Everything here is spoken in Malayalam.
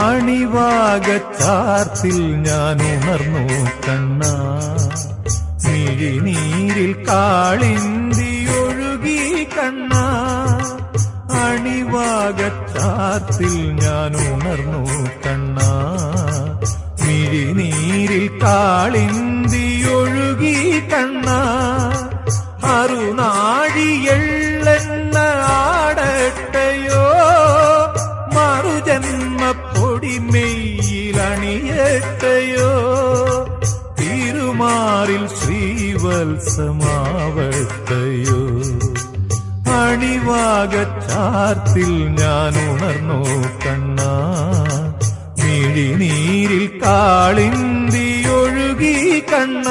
അണിവാകച്ചാർത്തിൽ ഞാൻ ഉണർന്നു കണ്ണ നീരിൽ കാളിന്തി ഒഴുകി കണ്ണ. അണിവാകച്ചാർത്തിൽ ഞാൻ ഉണർന്നു കണ്ണ നീരിൽ കാളിന്തി ഒഴുകി കണ്ണ. അറുനാഴിയെള്ളെണ്ണ മറുജന്മപ്പൊടിമെയിലണിയട്ടയോ തിരുമാറിൽ ശ്രീവത്സമാവട്ടയോ? അണിവാകച്ചാർത്തിൽ ഞാൻ ഉണർന്നു കണ്ണ. മിഴിനീരിൽ കാളിന്തി ഒഴുകി കണ്ണ.